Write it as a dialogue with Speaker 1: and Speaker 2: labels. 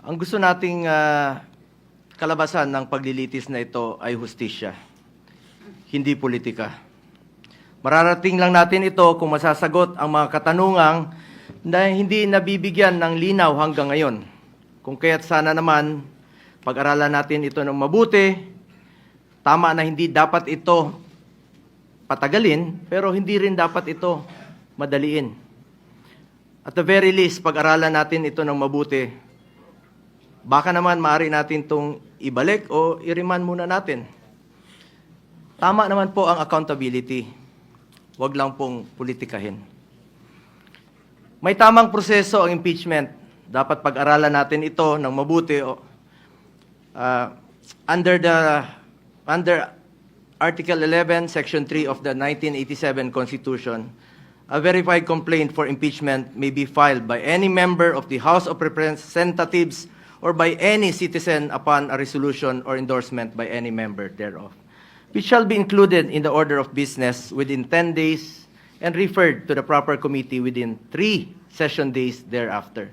Speaker 1: Ang gusto nating ah, kalabasan ng paglilitis na ito ay hustisya, hindi politika. Mararating lang natin ito kung masasagot ang mga katanungang na hindi nabibigyan ng linaw hanggang ngayon. Kung kaya't sana naman pag-aralan natin ito ng mabuti, tama na hindi dapat ito patagalin, pero hindi rin dapat ito madaliin. At the very least, pag-aralan natin ito ng mabuti, baka naman maaari natin itong ibalik o i-remand muna natin. Tama naman po ang accountability. Huwag lang pong politikahin. May tamang proseso ang impeachment. Dapat pag-aralan natin ito ng mabuti. Uh, under the under Article 11, Section 3 of the 1987 Constitution, a verified complaint for impeachment may be filed by any member of the House of Representatives or by any citizen upon a resolution or endorsement by any member thereof, which shall be included in the order of business within 10 days and referred to the proper committee within three session days thereafter.